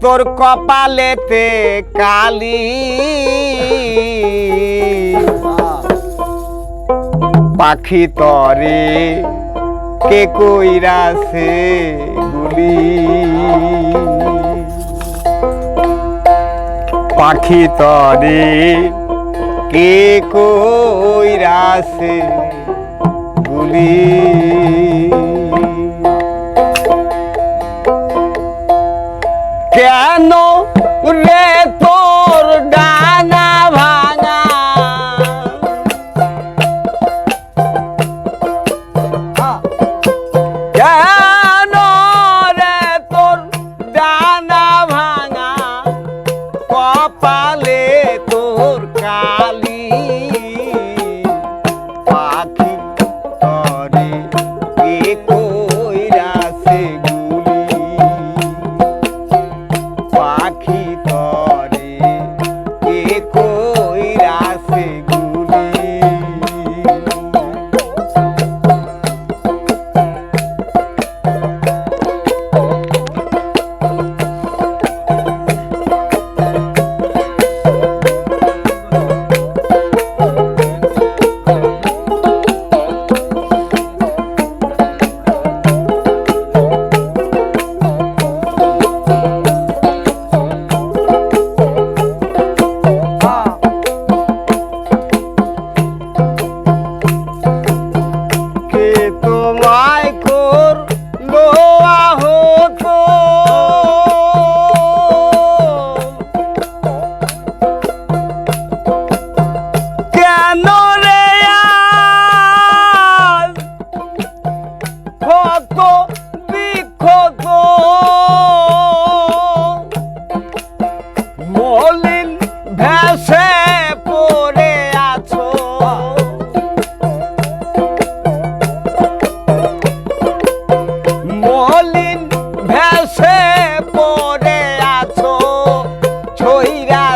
তোর কপালেতে কালি। পাখি তরে কে কইরাছে গুলি পাখি তরে কে কইরাছে গুলি พี่ดา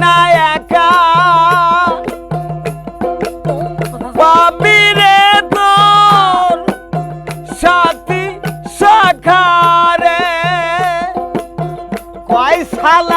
না একা। পাবি রে তোর সাথী শাখারে। কয় সাল